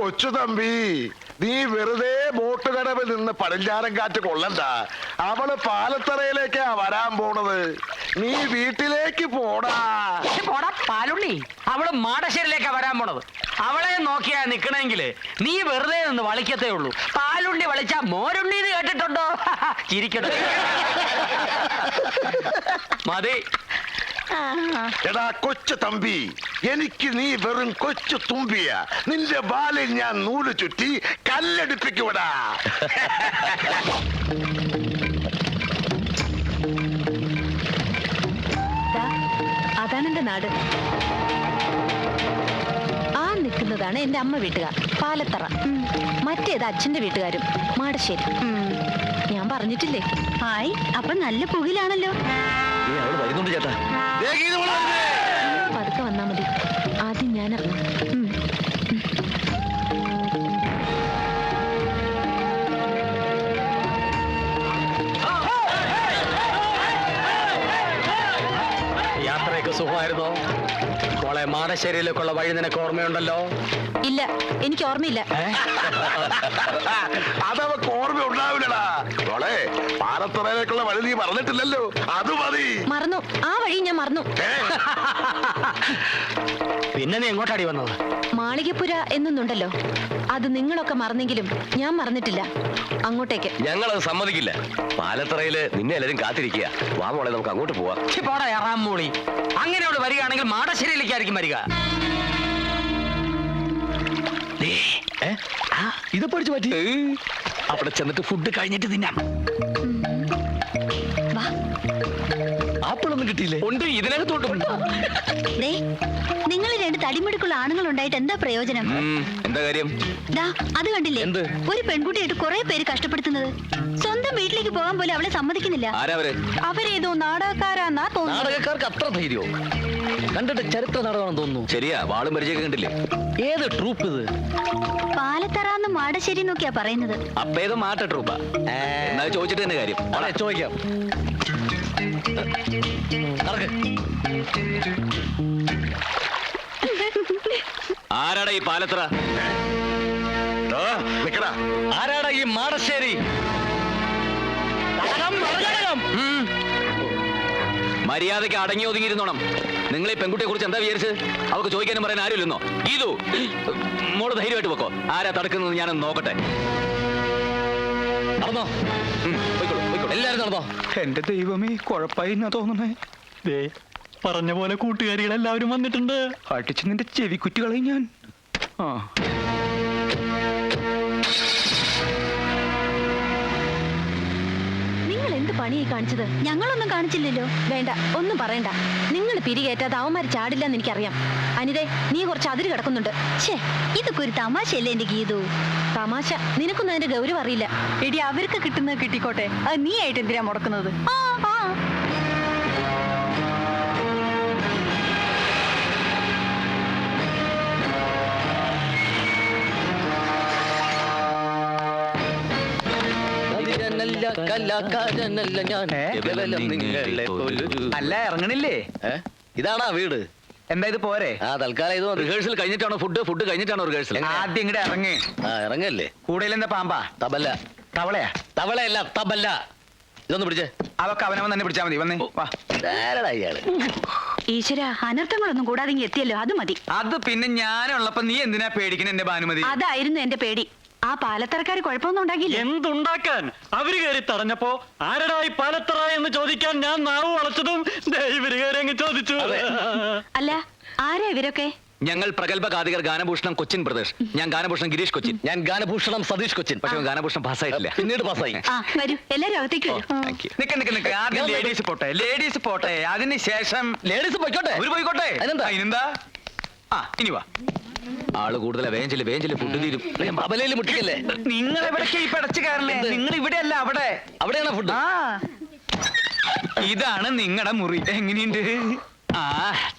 കൊച്ചു തമ്പി നീ വെറുതെ ബോട്ട് കടവിൽ നിന്ന് പടിഞ്ഞാറൻ കാറ്റ് കൊള്ളണ്ട. അവൾ പാലത്തറയിലേക്കാ വരാൻ പോണത്. നീ വീട്ടിലേക്ക് പോടാ. പോടാ പാലുണ്ണി. അവൾ മാടശ്ശേരിയിലേക്കാ വരാൻ പോണത്. അവളെ നോക്കിയാ നിക്കണെങ്കിൽ നീ വെറുതെ നിന്ന് വളിക്കത്തേ ഉള്ളൂ. പാലുണ്ണി വളിച്ചാ മോരുണ്ണി എന്ന് കേട്ടിട്ടുണ്ടോ? ചിരിക്കട്ടെ. മതി. എടാ കൊച്ചു തമ്പി എനിക്ക് നീ വെറും കൊച്ചു തുമ്പിയ. നിന്റെ ബാലിൽ ഞാൻ നൂൽ ചുറ്റി കല്ലടിപ്പിക്കൂടാ ദാ, അതാണ് എന്റെ നാട്. ആ നിൽക്കുന്നതാണ് എന്റെ അമ്മ വീട്ടുകാർ പാലത്തറ. മറ്റേത് അച്ഛന്റെ വീട്ടുകാരും മാടശ്ശേരി. ഞാൻ പറഞ്ഞിട്ടില്ലേ? ആയി അപ്പൊ നല്ല പുകിലാണല്ലോ. വരുന്നുണ്ട് ചേട്ടാ. പതുക്കെ വന്നാ മതി. ആദ്യം ഞാൻ. യാത്രയൊക്കെ സുഖമായിരുന്നോ? മോളെ മാടശ്ശേരിയിലേക്കുള്ള വഴി നിനക്ക് ഓർമ്മയുണ്ടല്ലോ? ഇല്ല എനിക്ക് ഓർമ്മയില്ല. അതവക്ക് ഓർമ്മ ഉണ്ടാവില്ലടാ മോളെ പാറത്തറയിലേക്കുള്ള വഴി നീ പറഞ്ഞിട്ടില്ലല്ലോ അത് മതി. മറന്നു. ആ വഴി ഞാൻ മറന്നു. പിന്നെ നീ എങ്ങോട്ടാടി വന്നത്? മാളികപ്പുര എന്നൊന്നുണ്ടല്ലോ. അത് നിങ്ങളൊക്കെ മറന്നെങ്കിലും ഞാൻ മറന്നിട്ടില്ല. അങ്ങോട്ടേക്ക്. ഞങ്ങളത് സമ്മതിക്കില്ല. പാലത്തറയിൽ നിന്നെ എല്ലാരും കാത്തിരിക്കുക. വാ മോളെ നമുക്ക് അങ്ങോട്ട് പോവാം. പോടാ എറാം മൂളി. അങ്ങനെ അവിടെ വരികയാണെങ്കിൽ മാടശ്ശേരിയിലേക്കായിരിക്കും വരിക. ഇത് പഠിച്ചു പറ്റി അവിടെ ചെന്നിട്ട് ഫുഡ് കഴിഞ്ഞിട്ട് തിന്നാം. വാ. ആപ്പിളൊന്നും കിട്ടിയില്ലേ? ഉണ്ട് രണ്ട് തടിമിടുക്കുള്ള ആണുങ്ങൾ ഉണ്ടായിട്ട് എന്താ പ്രയോജനം? എന്താ കാര്യം? ദാ അത് കണ്ടില്ലേ? എന്ത്? ഒരു പെൺകുട്ടിയായിട്ട് കുറെ പേര് കഷ്ടപ്പെടുത്തുന്നത്. സ്വന്തം വീട്ടിലേക്ക് പോകാൻ പോലും അവളെ സമ്മതിക്കുന്നില്ല. ആരാവര് അവരേതോ നാടകക്കാരാന്നാ തോന്നുന്നു നാടകക്കാർക്ക് അത്ര ധൈര്യമോ? കണ്ടിട്ട് ചരിത്ര നാടകമാണെന്ന് തോന്നുന്നു. ശരിയാ വാളും പരിചയൊക്കെ കണ്ടില്ലേ? ഏത് ട്രൂപ്പ് ഇത്? പാലത്തറാന്ന് മാടശ്ശേരി എന്നൊക്കെയാ പറയുന്നത്. അപ്പേത് മാറ്റ ട്രൂപ്പാ. എന്നാ ചോദിച്ചിട്ട് തന്നെ കാര്യം. അതെ ചോദിക്കാം. നടക്ക്. ആരാടാ ഈ പാലത്ര നിക്കടാ. ആരാടാ ഈ മാടശ്ശേരി. മര്യാദയ്ക്ക് അടങ്ങി ഒതുങ്ങിയിരുന്നോണം. നിങ്ങൾ ഈ പെൺകുട്ടിയെ കുറിച്ച് എന്താ വിചാരിച്ചത് അവൾക്ക് ചോദിക്കാനും പറയാൻ ആരുമില്ലെന്നോ? ഇതു മോൾ ധൈര്യമായിട്ട് വെക്കോ ആരാ തടുക്കുന്നത് ഞാനൊന്ന് നോക്കട്ടെ. നടന്നോ? എല്ലാരും നടന്നോ? എന്റെ ദൈവമേ കുഴപ്പമായി തോന്നുന്നേ? തോന്നണേ ദേ പറഞ്ഞ പോലെ കൂട്ടുകാരികൾ എല്ലാവരും വന്നിട്ടുണ്ട്. അടിച്ച് നിന്റെ ചെവി കുറ്റികളെ ഞാൻ. ആ. നിങ്ങൾ എന്ത് പണിയായി കാണിച്ചത്? ഞങ്ങളൊന്നും കാണിച്ചില്ലല്ലോ. വേണ്ട ഒന്നും പറയണ്ട. നിങ്ങൾ പിരികേറ്റാതെ അവന്മാർ ചാടില്ലെന്ന് എനിക്കറിയാം. അനിതേ നീ കുറച്ച് അതിര് കിടക്കുന്നുണ്ട്. ഛേ ഇതൊക്കെ ഒരു തമാശയല്ലേ എന്റെ ഗീതു? തമാശ നിനക്കൊന്നും അതിന്റെ ഗൗരവം അറിയില്ല. എടി അവർക്ക് കിട്ടുന്നത് കിട്ടിക്കോട്ടെ. അത് നീ ആയിട്ട് എന്തിനാ മുടക്കുന്നത്? ആ ആ. ഏ? അല്ല ഇറങ്ങണില്ലേ? ഇതാണാ വീട്. എന്താ ഇത് പോരെ? ആ തൽക്കാലം ഇത് റിഹേഴ്സൽ കഴിഞ്ഞിട്ടാണോ ഫുഡ് ഫുഡ് കഴിഞ്ഞിട്ടാണോ റിഹേഴ്സൽ ആദ്യം ഇങ്ങടെ ഇറങ്ങി. ആ ഇറങ്ങല്ലേ. കൂടുതൽ എന്താ പാമ്പാ? തബല്ല തവളയാ? തവളയല്ല തബല്ല ഇതൊന്ന് പിടിച്ചേ. അതൊക്കെ അവനവൻ തന്നെ പിടിച്ചാ മതി. വന്നേ വാ. ധാരാളാ ഈശ്വര അനർത്ഥങ്ങളൊന്നും കൂടാതെ എത്തിയല്ലോ അത് മതി. അത് പിന്നെ ഞാനുള്ളപ്പോ നീ എന്തിനാ പേടിക്കണ എന്റെ ഭാനുമതി? അതായിരുന്നു എന്റെ പേടി. ആ പാലത്തറക്കാർ കുഴപ്പമൊന്നും ഉണ്ടാക്കിയില്ല? എന്തുണ്ടാക്കാൻ? അവർ കയറി തടഞ്ഞപ്പോ ആരടായി ഈ പാലത്തറ എന്ന് ചോദിക്കാൻ ഞാൻ നാവ് വളച്ചതും ദേ ഇവർ കയറി അങ്ങ് ചോദിച്ചു. അല്ല ആരാ ഇവരൊക്കെ? ഞങ്ങൾ പ്രഗത്ഭ ഗാതികർ ഗാനഭൂഷണം കൊച്ചിൻ പ്രദേശ് ഞാൻ ഗാനഭൂഷണം ഗിരീഷ് കൊച്ചിൻ. ഞാൻ ഗാനഭൂഷണം സതീഷ് കൊച്ചിൻ. പക്ഷെ ഗാനഭൂഷണം പാസ്സായിട്ടില്ല. പിന്നീട് പാസ്സായി. ആ വരൂ. എല്ലാരും അകത്തേക്ക് വരൂ. നിക്ക് നിക്ക് നിക്ക. ആദ്യം ലേഡീസ് പോട്ടെ. ലേഡീസ് പോട്ടെ. അതിന് ശേഷം ലേഡീസ് പോയിക്കോട്ടെ. ഒരു പോയിക്കോട്ടെ? അതിനെന്താ? ആ ഇനി വാ. ആൾ കൂടുതൽ വേഞ്ചിൽ വേഞ്ചിൽ ഫുഡ് തീരും. അബലയിൽ മുട്ടിക്കല്ലേ? നിങ്ങൾ എവിടെ ഈ പടച്ചു കയറണേ നിങ്ങൾ ഇവിടെ അല്ല അവിടെ. അവിടെയാണോ ഫുഡ്? ആ. ഇതാണ് നിങ്ങളുടെ മുറി. എങ്ങനെയുണ്ട്? ആ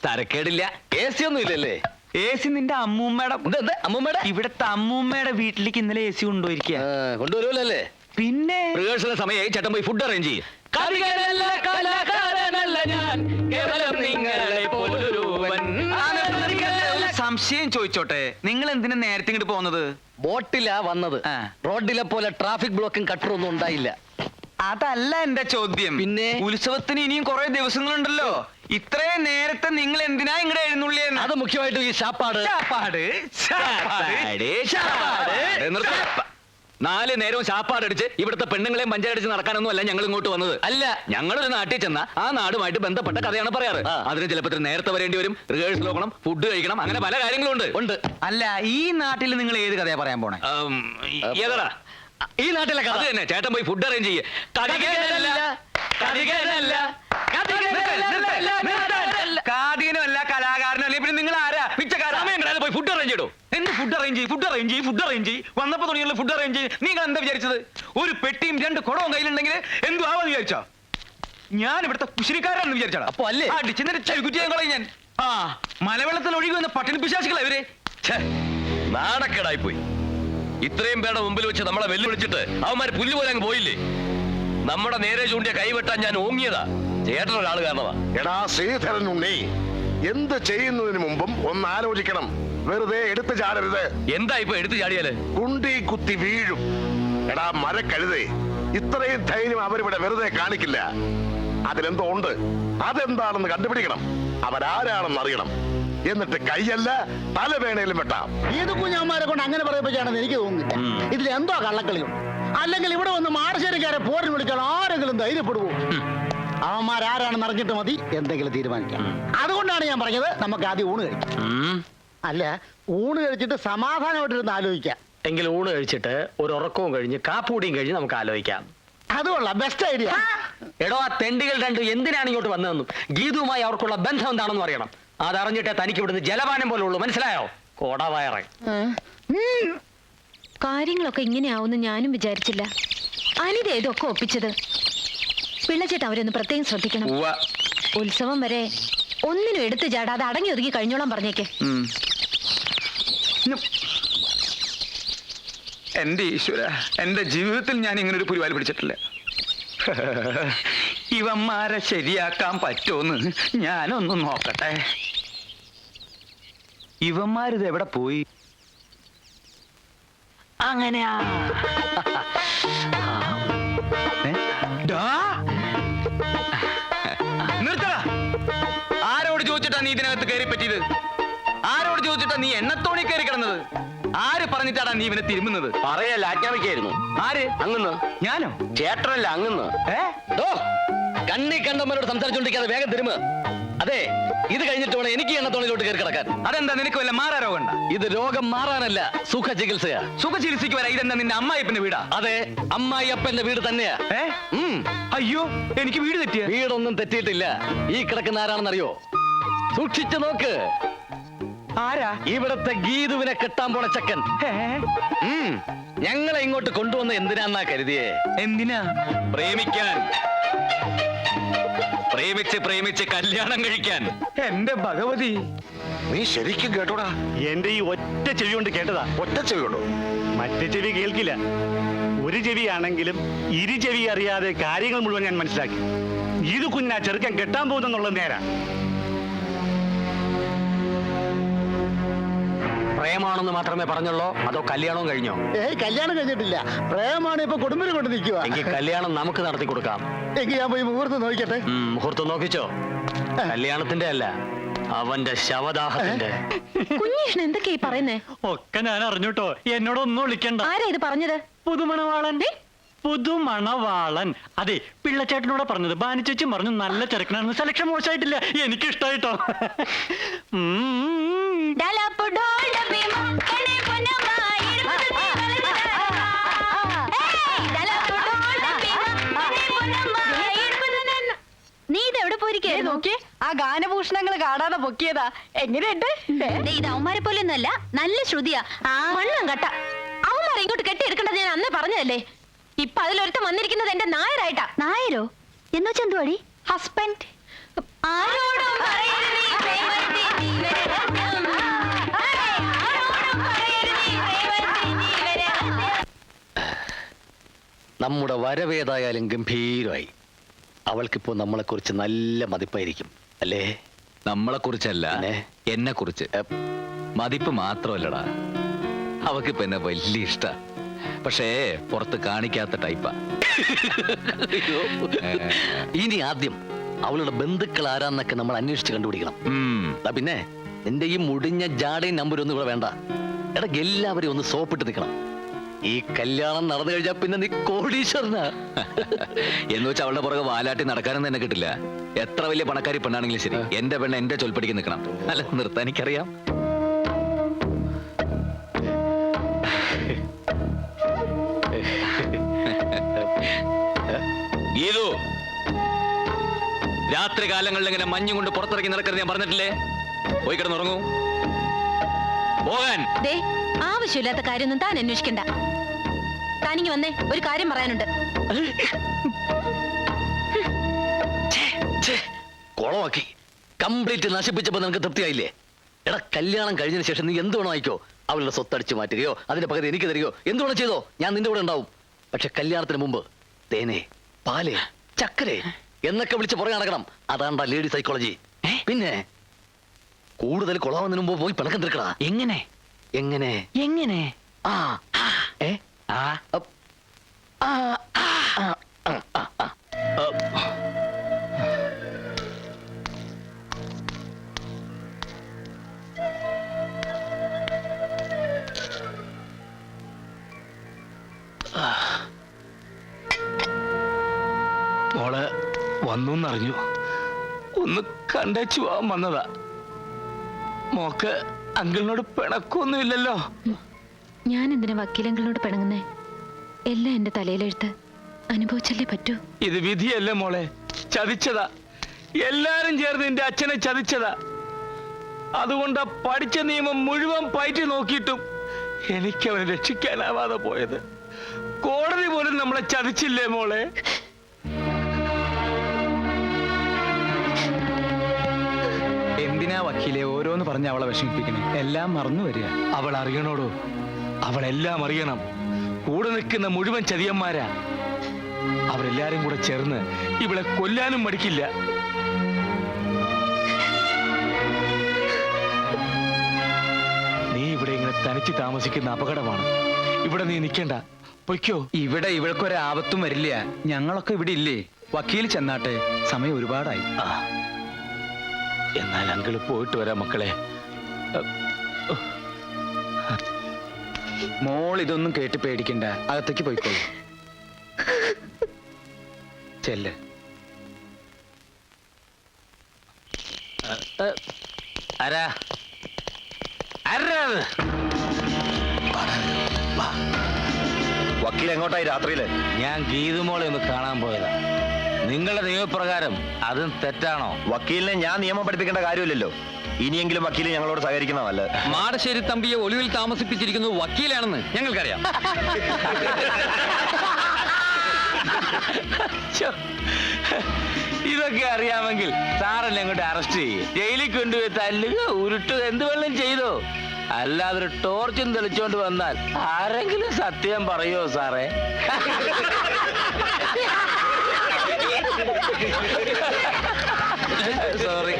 തരക്കേടില്ല. എ സി ഒന്നും ഇല്ലല്ലേ? എ സി നിന്റെ അമ്മൂമ്മയുടെ അമ്മൂമ്മയുടെ? ഇവിടുത്തെ അമ്മൂമ്മയുടെ വീട്ടിലേക്ക് ഇന്നലെ എ സി കൊണ്ടുപോയിരിക്കുക കൊണ്ടുവരുമല്ലേ പിന്നെ റിഹേഴ്സൽ സമയമായി ചേട്ടൻ പോയി ഫുഡ് അറേഞ്ച് ചെയ്യും. സംശയം സംശയം ചോദിച്ചോട്ടെ നിങ്ങൾ എന്തിനാ നേരത്തെ ഇങ്ങോട്ട് പോകുന്നത് ബോട്ടിലാ വന്നത് ആ. റോഡിലെ പോലെ ട്രാഫിക് ബ്ലോക്കും കട്ടറും ഒന്നും ഉണ്ടായില്ല അതല്ല എന്റെ ചോദ്യം പിന്നെ? ഉത്സവത്തിന് ഇനിയും കുറെ ദിവസങ്ങളുണ്ടല്ലോ ഇത്രയും നേരത്തെ നിങ്ങൾ എന്തിനാ ഇങ്ങടെ എഴുന്നള്ളിയെന്ന് അത് മുഖ്യമായിട്ടും ഈ ശാപ്പാട് ശാപ്പാട്, ശാപ്പാട്, ശാപ്പാട്. നിർത്ത്. നാല് നേരവും ശാപ്പാടടിച്ച് ഇവിടുത്തെ പെണ്ണുങ്ങളെയും പഞ്ചായടിച്ച് നടക്കാനൊന്നും അല്ല ഞങ്ങൾ ഇങ്ങോട്ട് വന്നത്. അല്ല. ഞങ്ങളൊരു നാട്ടിൽ ചെന്ന ആ നാടുമായിട്ട് ബന്ധപ്പെട്ട കഥയാണ് പറയാറ്. അതിന് ചിലപ്പോൾ നേരത്തെ വരേണ്ടി വരും റിഹേഴ്സൽ നോക്കണം ഫുഡ് കഴിക്കണം അങ്ങനെ പല കാര്യങ്ങളും ഉണ്ട്. ഉണ്ട്. അല്ല ഈ നാട്ടിൽ നിങ്ങൾ ഏത് കഥയാ പറയാൻ പോണേ? ഈ നാട്ടിലെ കഥ. തന്നെ ചേട്ടൻ പോയി ഫുഡ് അറേഞ്ച് ചെയ്യേ കാതീനല്ല കലാകാരനല്ല പിന്നെ നിങ്ങൾ ആരാ പിച്ചക്കാരൻ ചെയ്തോ എന്ത് ഫുഡ് അറേഞ്ച് ചെയ്യും ഫുഡ് അറേഞ്ച് ചെയ്യും ഫുഡ് അറേഞ്ച് ചെയ്യും? വന്നപ്പോ തുടങ്ങിയുള്ള ഫുഡ് അറേഞ്ച് ചെയ്യും. നിങ്ങൾ എന്താ വിചാരിച്ചത്? ഒരു പെട്ടിയും രണ്ട് കുടവും കയ്യിലുണ്ടെങ്കിൽ എന്തു ആവാന്ന് വിചാരിച്ചോ? ഞാൻ ഇവിടുത്തെ കുശിനിക്കാരാണെന്ന് വിചാരിച്ചാടാ അപ്പൊ അല്ലേ? അടിച്ചെന്നിട്ട് ചവിക്കുറ്റി ഞാൻ കളയും ഞാൻ. ആ മലവെള്ളത്തിൽ ഒഴുകി വന്ന പട്ടിണി പിശാചികളാ ഇവർ. നാടക്കേടായി പോയി ഇത്രയും പേരുടെ മുമ്പിൽ വെച്ച് നമ്മളെ വെല്ലുവിളിച്ചിട്ട് അവന്മാര് പുല്ല് പോലെ അങ്ങ് പോയില്ലേ? നമ്മുടെ നേരെ ചൂണ്ടിയ കൈവെട്ടാൻ ഞാൻ ഓങ്ങിയതാ. ചേട്ടൻ ഒരാൾ കാരണമാ എടാ ശ്രീധരൻ ഉണ്ണി എന്ത് ചെയ്യുന്നതിന് മുമ്പും ഒന്ന് ആലോചിക്കണം. വെറുതെ എടുത്തു ചാടരുത്. എന്താ ഇപ്പൊ എടുത്തു ചാടിയാൽ? കുണ്ടി കുത്തി വീഴും. എടാ മരക്കഴുതേ ഇത്രയും ധൈര്യം അവരിവിടെ വെറുതെ കാണിക്കില്ല. അതിലെന്തോ ഉണ്ട്. അതെന്താണെന്ന് കണ്ടുപിടിക്കണം. അവരാരാണെന്ന് അറിയണം. എന്നിട്ട് കൈയല്ല തല വേണേലും വെട്ടാം. ഏത് കുഞ്ഞമ്മമാരെ കൊണ്ട് അങ്ങനെ പറയിപ്പിച്ചാണെന്ന് എനിക്ക് തോന്നുന്നില്ല. ഇതിൽ എന്തോ കള്ളക്കളിയുണ്ട് അല്ലെങ്കിൽ ഇവിടെ വന്ന് മാടശ്ശേരിക്കാരെ പോരിന് വിളിച്ചാൽ ആരെങ്കിലും ധൈര്യപ്പെടുവോ? അവന്മാരാരാണെന്ന് അറിഞ്ഞിട്ട് മതി. എന്തെങ്കിലും തീരുമാനിക്കാം. അതുകൊണ്ടാണ് ഞാൻ പറഞ്ഞത് നമുക്ക് ആദ്യം ഊണ് കഴിക്കാം. അല്ല ഊണ് കഴിച്ചിട്ട് സമാധാനമായിട്ടിരുന്ന് ആലോചിക്കാം. എങ്കിൽ ഊണ് കഴിച്ചിട്ട് ഒരു ഉറക്കവും കഴിഞ്ഞ് കാപ്പൂടിയും കഴിഞ്ഞ് നമുക്ക് ആലോചിക്കാം. അത് കൊള്ളാം ബെസ്റ്റ് ഐഡിയ എടോ ആ തെണ്ടികൾ രണ്ടും എന്തിനാണ് ഇങ്ങോട്ട് വന്നതെന്നും? ഗീതുവുമായി അവർക്കുള്ള ബന്ധം എന്താണെന്ന് അറിയണം. അതറിഞ്ഞിട്ടേ തനിക്ക് ഇവിടുന്ന് ജലപാനം പോലെ ഉള്ളൂ മനസ്സിലായോ? കോടവയറ. കാര്യങ്ങളൊക്കെ ഇങ്ങനെയാവുമെന്ന് ഞാനും വിചാരിച്ചില്ല. അനിത ഇതൊക്കെ ഒപ്പിച്ചത്? പിള്ളച്ചേട്ട് അവരൊന്ന് പ്രത്യേകം ശ്രദ്ധിക്കണം. ഉത്സവം വരെ ഒന്നിനും എടുത്ത് ചാടാതെ അടങ്ങി ഒതുങ്ങി കഴിഞ്ഞോളാം പറഞ്ഞേക്ക്. എന്റെ ഈശ്വര എന്റെ ജീവിതത്തിൽ ഞാൻ ഇങ്ങനെ ഒരു പുരിവാലി പിടിച്ചിട്ടില്ല. ഇവന്മാരെ ശരിയാക്കാൻ പറ്റുമെന്ന് ഞാനൊന്ന് നോക്കട്ടെ. ഇവന്മാരിത് എവിടെ പോയി? അങ്ങനെയാ. ആര് പറഞ്ഞിട്ടാടാ നീ ഇവനെ തിരുമുന്നത്? പറയല്ല ആജ്ഞാപിക്കായിരുന്നു. ആര്? അങ്ങന്ന്. ഞാനോ? ചേട്ടനല്ല അങ്ങന്ന്. ഏ? ദോ, കണ്ണി കണ്ടമ്മരോട് സംസാരിച്ചോണ്ടിരിക്കാതെ വേഗം തിരുമ. അതെ ഇത് കഴിഞ്ഞിട്ട് വേണം എനിക്ക് എണ്ണത്തോണിലോട്ട് കയറി കിടക്കാൻ. അതെന്താ നിനക്ക് വല്ല മാറാ രോഗം ഇത് രോഗം മാറാനല്ല സുഖ ചികിത്സയാ സുഖ ചികിത്സയ്ക്ക് വരാ ഇതെന്താ നിന്റെ അമ്മായിപ്പന്റെ വീടാ? അതെ അമ്മായി അപ്പന്റെ വീട് തന്നെയാ. ഏ? ഉം. അയ്യോ എനിക്ക് വീട് തെറ്റിയ. വീടൊന്നും തെറ്റിയിട്ടില്ല. ഈ കിടക്കുന്ന ആരാണെന്നറിയോ? സൂക്ഷിച്ചു നോക്ക്. ആരാ? ഇവിടത്തെ ഗീതുവിനെ കെട്ടാൻ പോണ ചക്കൻ? ഞങ്ങളെ ഇങ്ങോട്ട് കൊണ്ടുവന്ന എന്തിനാന്നാ കരുതിയേ? എന്തിനാ? പ്രേമിക്കാൻ. പ്രേമിച്ച് പ്രേമിച്ച് കല്യാണം കഴിക്കാൻ. എന്റെ ഭഗവതി. നീ ശരിക്കും കേട്ടോടാ? എന്റെ ഈ ഒറ്റ ചെവി കൊണ്ട് കേട്ടതാ. ഒറ്റ ചെവി കൊണ്ടോ മറ്റേ ചെവി കേൾക്കില്ല. ഒരു ചെവി ആണെങ്കിലും ഇരു ചെവി അറിയാതെ കാര്യങ്ങൾ മുഴുവൻ ഞാൻ മനസ്സിലാക്കി. ഇത് കുഞ്ഞാ ചെറുക്കൻ കെട്ടാൻ പോകുന്നുള്ളത് നേരാ. പ്രേമാണെന്ന് മാത്രമേ പറഞ്ഞുള്ളൂ? അതോ കല്യാണവും കഴിഞ്ഞോ? ഏയ് കല്യാണം കഴിഞ്ഞിട്ടില്ല. പ്രേമാണ് ഇപ്പൊ കുടുംബിനെ കൊണ്ട് നിൽക്കുക എങ്കിൽ കല്യാണം നമുക്ക് നടത്തി കൊടുക്കാം. എങ്കിൽ ഞാൻ പോയി മുഹൂർത്തം നോക്കട്ടെ ഉം, മുഹൂർത്തം നോക്കിച്ചോ? കല്യാണത്തിന്റെ അല്ല അവന്റെ ശവദാഹത്തിന്റെ കുഞ്ഞീഷ്ണ എന്തൊക്കെയാ ഈ പറയുന്നേ? ഒക്കെ ഞാൻ അറിഞ്ഞൂട്ടോ. എന്നോടൊന്നും വിളിക്കണ്ട ആരാ ഇത് പറഞ്ഞത്? പുതുമണവാളൻ. പുതുമണവാളൻ. അതെ പിള്ളച്ചേട്ടനോട് പറഞ്ഞത്. ബാനിച്ചേച്ചി പറഞ്ഞു നല്ല ചെറുക്കനാണെന്ന് സെലക്ഷൻ മോശമായിട്ടില്ല. എനിക്ക് ഇഷ്ടായിട്ടോ നീ നോക്കി ആ ഗാനഭൂഷണങ്ങൾ കാണാതെ പൊക്കിയതാ. എങ്ങനെയുണ്ട്? ഇത് അവന്മാരെ പോലെ ഒന്നല്ല നല്ല ശ്രുതിയാ. മണ്ണും കട്ട. അവന്മാരെ ഇങ്ങോട്ട് കെട്ടിയെടുക്കേണ്ടത് ഞാൻ അന്നേ പറഞ്ഞതല്ലേ? ഇപ്പൊ അതിലൊരുത്തം വന്നിരിക്കുന്നത് എന്റെ നായരായിട്ടാ. നായരോ? എന്ന് വെച്ചാ എന്തുവാടി? ഹസ്ബൻഡ് ആരോടും പറയരുത് ഈ പ്രേമത്തെ ജീവരഹസ്യം. ഏയ്, ആരോടും പറയരുത് ഈ പ്രേമത്തെ ജീവരഹസ്യം. നമ്മുടെ വരവേതായാലും ഗംഭീരമായി. അവൾക്കിപ്പോ നമ്മളെക്കുറിച്ച് നല്ല മതിപ്പായിരിക്കും. അല്ലേ? നമ്മളെ കുറിച്ചല്ല എന്നെ കുറിച്ച് മതിപ്പ് മാത്രമല്ലടാ. അവക്കിപ്പോ എന്നെ വലിയ ഇഷ്ട. പക്ഷേ പുറത്ത് കാണിക്കാത്ത ടൈപ്പാ. ഇനി ആദ്യം അവളുടെ ബന്ധുക്കൾ ആരാന്നൊക്കെ നമ്മൾ അന്വേഷിച്ച് കണ്ടുപിടിക്കണം. ഉം. ദാ പിന്നെ നിന്റെ ഈ മുടിഞ്ഞ ജാടയും നമ്പരും ഒന്നും ഇവിടെ വേണ്ട. എടാ എല്ലാവരും ഒന്ന് സോപ്പിട്ട് നിൽക്കണം ഈ കല്യാണം നടന്നു കഴിഞ്ഞാൽ പിന്നെ നീ കോടീശ്വരനാ. എന്ന് വെച്ചാൽ അവളുടെ പുറകെ വാലാട്ടി നടക്കാനൊന്നും എന്നെ കിട്ടില്ല. എത്ര വലിയ പണക്കാരി പെണ്ണാണെങ്കിലും ശരി. എന്റെ പെണ്ണ് എന്റെ ചൊൽപ്പടിക്ക് നിൽക്കണം അല്ല നിർത്താൻ എനിക്കറിയാം. ഗീതു രാത്രി കാലങ്ങളിൽ ഇങ്ങനെ മഞ്ഞും കൊണ്ട് പുറത്തിറങ്ങി നടക്കരുത് ഞാൻ പറഞ്ഞിട്ടില്ലേ? പോയി കിടന്നുറങ്ങൂ. പോകാൻ ദേ ആവശ്യമില്ലാത്ത കാര്യമൊന്നും താൻ അന്വേഷിക്കണ്ട. താനിങ്ങി വന്നേ ഒരു കാര്യം പറയാനുണ്ട്. കുളമാക്കി. കംപ്ലീറ്റ് നശിപ്പിച്ചപ്പോ നിനക്ക് തൃപ്തിയായില്ലേ? എടാ കല്യാണം കഴിഞ്ഞതിന് ശേഷം നീ എന്ത് വേണോ ആയിക്കോ? അവളുടെ സ്വത്തടിച്ചു മാറ്റുകയോ അതിന്റെ പകരം എനിക്ക് തരികയോ എന്ത് വേണം ചെയ്തോ ഞാൻ നിന്റെ കൂടെ ഉണ്ടാവും. പക്ഷെ കല്യാണത്തിന് മുമ്പ് തേനെ പാൽ ചക്കരെ എന്നൊക്കെ വിളിച്ച് പുറകെ നടക്കണം. അതാണ്ടാ ലേഡി സൈക്കോളജി പിന്നെ കൂടുതൽ കൊളാവുന്നതിന് മുമ്പ് പോയി പിണക്കം തീർക്കടാ. എങ്ങനെ? എങ്ങനെ? എങ്ങനെ? ആ. ഏ? ആ. അപ്പ്. ആ, ആ, ആ, ആ, ആ, ആ. മോൾ വന്നു എന്നറിഞ്ഞു ഒന്ന് കണ്ടേച്ചു പോവാൻ വന്നതാ. മോക്ക് അങ്കിളിനോട് പിണക്കൊന്നുമില്ലല്ലോ. ഞാൻ എന്തിനാ വക്കീലങ്കിളിനോട് പിണങ്ങുന്നേ? എല്ലാം എന്റെ തലയിലെഴുത്ത്. അനുഭവിച്ചല്ലേ പറ്റൂ? ഇത് വിധിയല്ലേ മോളെ? ചതിച്ചതാ. എല്ലാരും ചേർന്ന് എന്റെ അച്ഛനെ ചതിച്ചതാ. അതുകൊണ്ട് പഠിച്ച നിയമം മുഴുവൻ പയറ്റി നോക്കിയിട്ടും എനിക്ക് അവനെ രക്ഷിക്കാനാവാതെ പോയത്. കോടതി പോലും നമ്മളെ ചതിച്ചില്ലേ മോളെ? എന്തിനാ വക്കീലെ ഓരോന്ന് പറഞ്ഞ് അവളെ വിഷമിപ്പിക്കണേ. എല്ലാം മറന്നു വരിക. അവൾ അറിയണോടോ? അവളെല്ലാം അറിയണം. കൂടെ നിൽക്കുന്ന മുഴുവൻ ചതിയന്മാരാ. അവരെല്ലാരും കൂടെ ചേർന്ന് ഇവളെ കൊല്ലാനും മടിക്കില്ല. നീ ഇവിടെ ഇങ്ങനെ തനിച്ച് താമസിക്കുന്ന അപകടമാണ്. ഇവിടെ നീ നിൽക്കണ്ട. പൊയ്ക്കോ. ഇവിടെ ഇവൾക്കൊരാപത്തും വരില്ല. ഞങ്ങളൊക്കെ ഇവിടെ ഇല്ലേ? വക്കീൽ ചെന്നാട്ടെ. സമയം ഒരുപാടായി. എന്നാൽ അങ്കിൾ പോയിട്ട് വരാം മക്കളെ. മോൾ ഇതൊന്നും കേട്ട് പേടിക്കണ്ട. അകത്തേക്ക് പോയിക്കോളൂ. ചെല്ല്. ആരാ ആരാ? വക്കീൽ എങ്ങോട്ടായി രാത്രിയിൽ? ഞാൻ ഗീതുമോളെ ഒന്ന് കാണാൻ പോയതാ. നിങ്ങളുടെ നിയമപ്രകാരം അതും തെറ്റാണോ? വക്കീലിനെ ഞാൻ നിയമം പഠിപ്പിക്കേണ്ട കാര്യമില്ലല്ലോ. ഇനിയെങ്കിലും വക്കീൽ ഞങ്ങളോട് സഹകരിക്കണമല്ല മാടശ്ശേരി തമ്പിയെ ഒളിവിൽ താമസിപ്പിച്ചിരിക്കുന്നത് വക്കീലാണെന്ന് ഞങ്ങൾക്കറിയാം. ഇതൊക്കെ അറിയാമെങ്കിൽ സാറല്ലേ അങ്ങോട്ട് അറസ്റ്റ് ചെയ്യും. ജയിലിൽ കൊണ്ടുപോയി തല്ലുക ഉരുട്ടുക എന്ത് വെള്ളം ചെയ്തോ. അല്ലാതെ ഒരു ടോർച്ചും തെളിച്ചോണ്ട് വന്നാൽ ആരെങ്കിലും സത്യം പറയോ സാറേ? സോറി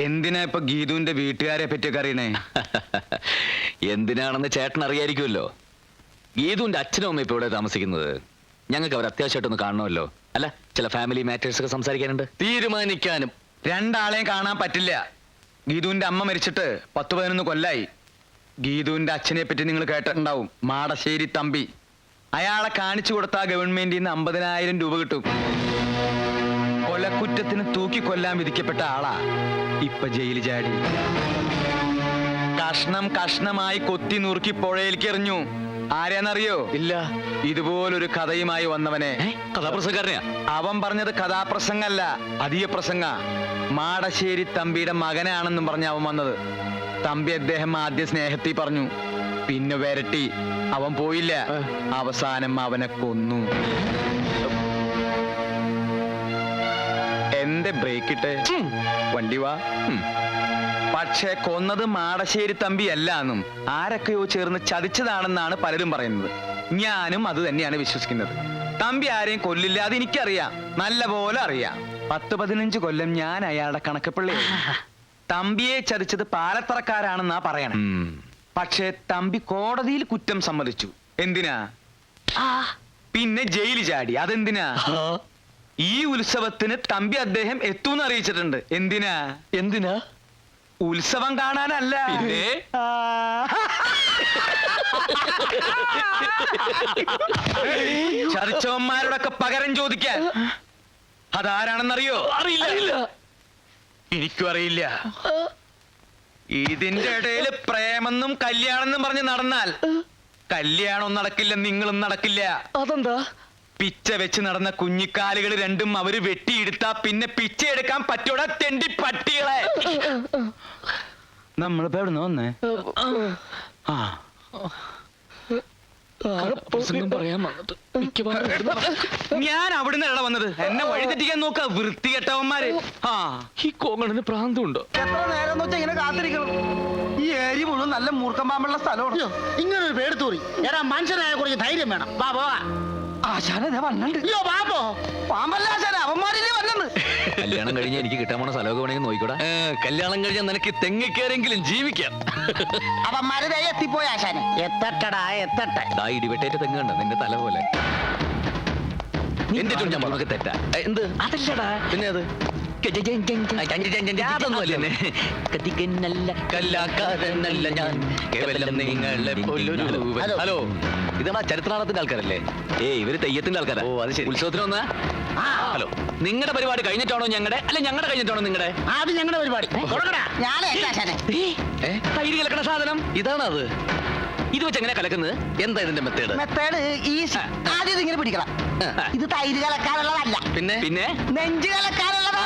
എന്തിനാ ഇപ്പൊ ഗീതുവിന്റെ വീട്ടുകാരെ പറ്റിയൊക്കെ അറിയണേ? എന്തിനാണെന്ന് ചേട്ടൻ അറിയായിരിക്കുമല്ലോ. ഗീതുവിന്റെ അച്ഛനും അമ്മയും ഇപ്പൊ ഇവിടെ താമസിക്കുന്നത്. ഞങ്ങൾക്ക് അവർ അത്യാവശ്യമായിട്ടൊന്ന് കാണണമല്ലോ. അല്ല ചില ഫാമിലി മാറ്റേഴ്സ് ഒക്കെ സംസാരിക്കാനുണ്ട്. തീരുമാനിക്കാനും. രണ്ടാളെയും കാണാൻ പറ്റില്ല. ഗീതുവിന്റെ അമ്മ മരിച്ചിട്ട് പത്ത് പതിനൊന്ന് കൊല്ലായി. ഗീതുവിന്റെ അച്ഛനെ പറ്റി നിങ്ങൾ കേട്ടിട്ടുണ്ടാവും. മാടശ്ശേരി തമ്പി. അയാളെ കാണിച്ചു കൊടുത്ത ഗവൺമെന്റിൽ നിന്ന് അമ്പതിനായിരം രൂപ കിട്ടും. കൊലക്കുറ്റത്തിന് തൂക്കി കൊല്ലാൻ വിധിക്കപ്പെട്ട ആളാ. ഇപ്പൊ ജയിലിൽ ചാടി. കഷ്ണം കഷ്ണമായി കൊത്തി നുറുക്കി പുഴയിലേക്ക് എറിഞ്ഞു. ആരെയാന്നറിയോ ഇല്ല. ഇതുപോലൊരു കഥയുമായി വന്നവനെ. കഥാപ്രസംഗക്കാരനെയാ? അവൻ പറഞ്ഞത് കഥാപ്രസംഗല്ല അധിക പ്രസംഗ. മാടശ്ശേരി തമ്പിയുടെ മകനാണെന്നും പറഞ്ഞ അവൻ വന്നത്. തമ്പി അദ്ദേഹം ആദ്യ സ്നേഹത്തിൽ പറഞ്ഞു പിന്നെ വരട്ടി. അവൻ പോയില്ല. അവസാനം അവനെ കൊന്നു. എന്റെ ബ്രേക്ക് ഇട്ടേ? വണ്ടി വാ. പക്ഷേ കൊന്നത് മാടശ്ശേരി തമ്പി അല്ലാന്നും ആരൊക്കെയോ ചേർന്ന് ചതിച്ചതാണെന്നാണ് പലരും പറയുന്നത്. ഞാനും അത് തന്നെയാണ് വിശ്വസിക്കുന്നത്. തമ്പി ആരെയും കൊല്ലില്ല അത് എനിക്കറിയാം നല്ല പോലെ അറിയാം. പത്ത് പതിനഞ്ച് കൊല്ലം ഞാൻ അയാളുടെ കണക്കപ്പിള്ളി തമ്പിയെ ചതിച്ചത് പാലത്തറക്കാരാണെന്നാ പറയണേ. പക്ഷേ തമ്പി കോടതിയിൽ കുറ്റം സമ്മതിച്ചു. എന്തിനാ? പിന്നെ ജയിലിൽ ചാടി. അതെന്തിനാ? ഈ ഉത്സവത്തിന് തമ്പി അദ്ദേഹം എത്തുമെന്ന് അറിയിച്ചിട്ടുണ്ട്. എന്തിനാ? എന്തിനാ? ഉത്സവം കാണാനല്ല. പിന്നെ? ചതിച്ചവന്മാരോടൊക്കെ പകരം ചോദിക്കാൻ. അതാരാണെന്നറിയോ? അറിയില്ല. എനിക്കും അറിയില്ല. ഇതിന്റെ ഇടയിൽ പ്രേമെന്നും കല്യാണെന്നും പറഞ്ഞ് നടന്നാൽ കല്യാണം നടക്കില്ല നിങ്ങളും നടക്കില്ല. അതെന്താ? പിച്ച വെച്ച് നടന്ന കുഞ്ഞിക്കാലുകൾ രണ്ടും അവർ വെട്ടിയെടുത്താ പിന്നെ പിച്ച എടുക്കാൻ പറ്റൂടാ തെണ്ടി പട്ടികളെ നമ്മളിപ്പോ എവിടെ വന്നേ? ആ. ഞാൻ അവിടുന്ന് ഇട വന്നത്. എന്നെ വഴി തെറ്റിക്കാൻ നോക്ക വൃത്തികെട്ടവന്മാര്. ആ. ഈ കോങ്ങണിന് പ്രാന്തമുണ്ടോ എത്ര നേരം വെച്ചാൽ ഇങ്ങനെ കാത്തിരിക്കണം. ഈ ഏരി മുഴുവൻ നല്ല മൂർക്കമ്പാമ്പുള്ള സ്ഥലമാണ്. ഇങ്ങനെ ഒരു പേടുത്തൂറി. എടാ മനുഷ്യനായ കുറച്ച് ധൈര്യം വേണം. വാ പോവാ. ആശാന വന്നുണ്ട് അയ്യോ പാമ്പോ? പാമ്പല്ല ആശാന അവന്മാരില്ലേ വന്നെന്ന് കല്യാണം കഴിഞ്ഞ എനിക്ക് കിട്ടാൻ പോണ സ്ഥലമൊക്കെ വേണമെങ്കിൽ നോക്കിക്കൂടാ. കല്യാണം കഴിഞ്ഞാൽ നിനക്ക് തെങ്ങിക്കേരെങ്കിലും ജീവിക്കാം. അവന്മാര് ദേ എത്തിപ്പോയി ആശാനെ. എത്തട്ടടാ എത്തട്ടെ. ദാ ഇടിവെട്ടേറ്റ് തെങ്ങുണ്ട് നിന്റെ തല പോലെ. എന്റെ ചുണ്ട് ഞാൻ തെറ്റാ. ഏ, എന്ത്? അതല്ലടാ. പിന്നെ അത്? അതൊന്നും അല്ലേ കല്ലാക്കാരനല്ല ഞാൻ കേവലം നിങ്ങളെ പോലൊരു ഹലോ. ഹലോ. ഇതാണ് ആ ആൾക്കാരല്ലേ? ഏ ഇവർ തെയ്യത്തിന്റെ ആൾക്കാരാ. ഓ, അത് ശരി. ഉത്സവത്തിന് വന്ന? ഹലോ. നിങ്ങളുടെ പരിപാടി കഴിഞ്ഞിട്ടാണോ ഞങ്ങളുടെ അല്ല ഞങ്ങളുടെ കഴിഞ്ഞിട്ടാണോ നിങ്ങളുടെ ആദ്യം ഞങ്ങളുടെ പരിപാടി. കൊടുക്കടാ. ഞാനേ ആശാനെ ഏ? തൈര് കലക്കണ സാധനം? ഇതാണ് അത്? ഇത് വെച്ച് എങ്ങനെ കലക്കുന്നത്? എന്താ ഇതിന്റെ മെത്തേഡ്? Method easy. ആദ്യം ഇതിങ്ങനെ പിടിക്കണം. ഇത് തൈര് കലക്കാനുള്ളതല്ല. പിന്നെ? പിന്നെ? നെഞ്ച് കലക്കാനുള്ളതാണ്.